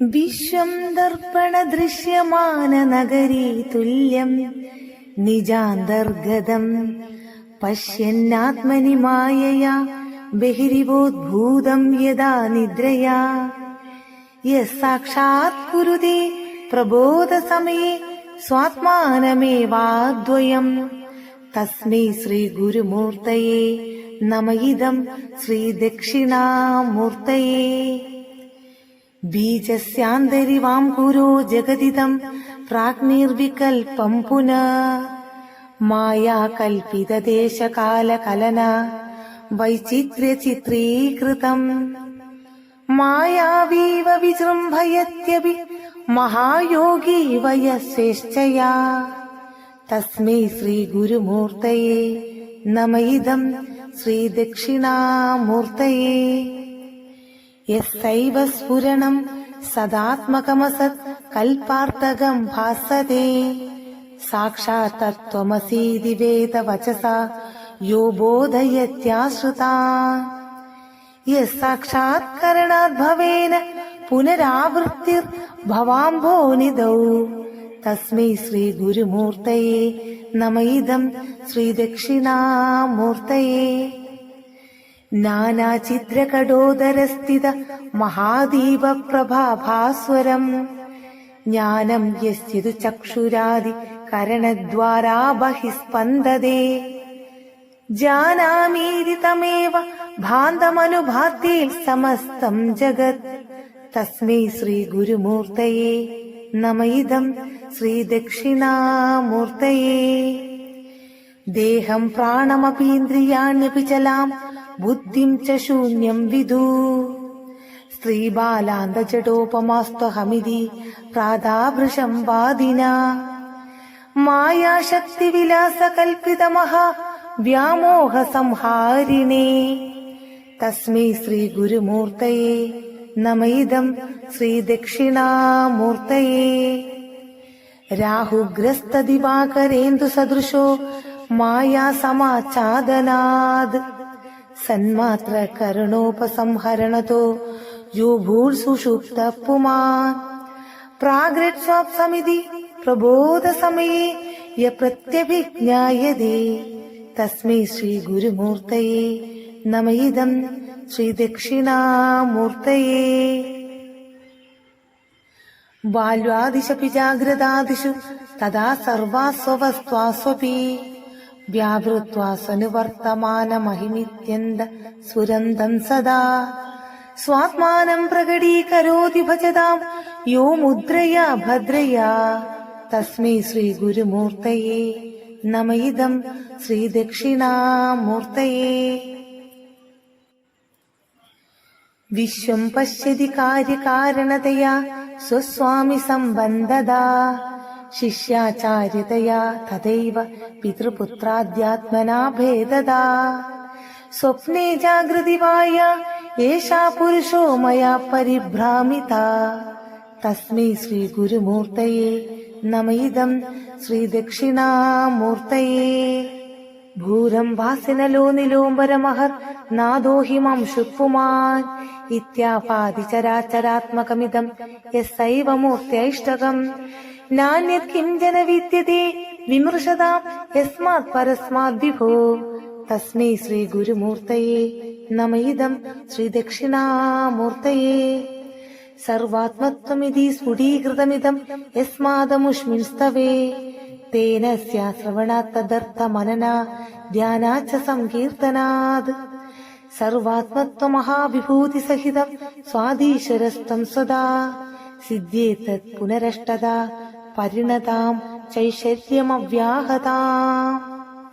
വിശ്വം ദർപ്പണ ദൃശ്യമാന നഗരീ തുല്യം നിജാന്തർഗതം. പശ്യന്നാത്മനി മായയാ ബഹിരിവോദ്ഭൂതം യഥാ നിദ്രയാ. യസാക്ഷാത് കുരുതേ പ്രബോധസമയെ സ്വാത്മാനമേവാദ്വയം. തസ്മൈ ശ്രീഗുരുമൂർത്തയേ നമ ഇദം ശ്രീദക്ഷിണാമൂർത്തയേ ബീജസ്യാന്തരിവാം കുരോ ജഗതിദം പ്രാഗ്നിർവികൽപം പുനഃ. മായാകൽപിതദേശകാലകലന വൈചിത്ര്യചിത്രീകൃതം മായാവീവ വിജൃംഭയത്യപി മഹായോഗീ വയസ്വേശ്ചയാ തസ്മൈ ശ്രീ ഗുരുമൂർത്തയേ ഇദം ശ്രീദക്ഷിണാമൂർത്തയേ. യസ്സൈവ സ്ഫുരണം സദാത്മകമസത് കൽപാർത്ഥകം ഭാസതേ സാക്ഷാത് തത്വമസീതി വേദവചസ യോ ബോധയത്യാശ്രിതാ യസാക്ഷാത്കരണാത് ഭവേന പുനരാവൃത്തിർ ഭവാംഭോനിധൗ തസ്മൈ ശ്രീ ഗുരുമൂർത്തയേ നമ ഇദം ശ്രീദക്ഷിണാമൂർത്തയേ നാനാചിത്രകടോദരസ്ഥിത മഹാദീപ പ്രഭാഭാസ്വരം. ജ്ഞാനം യസ്യതു ചക്ഷുരാദി കരണദ്വാരാ ബഹിസ്പന്ദതേ ജാനാമീതി തമേവ ഭാന്തമനുഭാത്തിൽ സമസ്തം ജഗത്. തസ്മൈ ശ്രീ ഗുരുമൂർത്തയേ നമയിതം ശ്രീദക്ഷിണാമൂർത്തയേ ദേഹം പ്രാണമപീന്ദ്രിയാണ്യപി ചലാം ബുദ്ധിം ച ശൂന്യം വിദു. സ്ത്രീബാലാന്തചടോപമാസ്തഹമിതി പ്രാതാഭൃശം വാദിന. മായാശക്തിവിലാസകൽപ്പിതമഹാ വ്യാമോഹ സംഹാരിണേ തസ്മൈ ശ്രീ ഗുരുമൂർത്തയേ നമ ഇദം ശ്രീദക്ഷിണാമൂർത്തയേ രാഹുഗ്രസ്തദിവാകരേന്ദു സദൃശോ മായാ സമാച്ഛാദനാദ് സന്മാത്ര കരുണോപസംഹരണതോ യോ ഭൂർസുഷുപ്ത പുമാൻ പ്രാഗ്രത്സ്വാപ്സമിതി പ്രബോധ സമയേ യ പ്രത്യഭിജ്ഞായതേ തസ്മൈ ശ്രീ ഗുരുമൂർത്തയേ നമയിതം ശ്രീ ശ്രീദക്ഷിണാമൂർത്തയേ ബാല്വാദിശപി ജാഗ്രതാദിഷു തഥാ സർവാസ്വവസ്ത്വാസ്വപി വ്യാവൃത്വാസനുവർത്തമാനമഹിമിത്യന്ത സുരന്തം സദാ. സ്വാത്മാനം പ്രകടീകരോതി ഭജതാം. യോ മുദ്രയാ ഭദ്രയാ. തസ്മൈ ശ്രീ ഗുരുമൂർത്തയേ നമയിതം. ഇദം ശ്രീദക്ഷിണാമൂർത്തയേ വിശ്വം പശ്യതി കാര്യകാരണതയാ. സ്വസ്വാമി സംബന്ധദാ ശിഷ്യാചാര്യതയാ തഥൈവ പിതൃപുത്രാദ്യാത്മനാ ഭേദതാ സ്വപ്നെ ജാഗ്രതിവായ ഏഷാ പുരുഷോ മയാ പരിഭ്രാമിത. തസ്മൈ ശ്രീ ഗുരുമൂർത്തയെ നമയിതം ഇദം ശ്രീദക്ഷിണാമൂർത്തയേ ഭൂരം വാസിനലോ നിലോംബരമഹർ നാദോ ഹിമം ശുപ്പുമാൻ ഇത്യാപാദിചരാചരാത്മകമിതം യസ്സൈവ മൂർത്യൈഷ്ടകം ജന വിദ്യത്തെ വിമൃശതാം യസ്മാത് പരസ്മാത് വിഭോ തസ്മൈ ശ്രീ ഗുരുമൂർത്തയെ നമയിതം ശ്രീ ശ്രീദക്ഷിണാമൂർത്തയേ സർവാത്മത്വമിതി സ്ഫുടീകൃതമിതം യസ്മാദമുഷ്മിൻ സ്തവേ തേന സ്യാശ്രവണാത് തദർത്ഥ മനന ധ്യാനാച്ച സങ്കീർത്തനാത്. സർവാത്മത്വമഹാവിഭൂതി സഹിതം സ്വാധീശ്വരസ്തം സദാ. സിദ്ധ്യേ തത് പുനരഷ്ടത. പരിണതാം ചൈശല്യമവ്യാഹതാം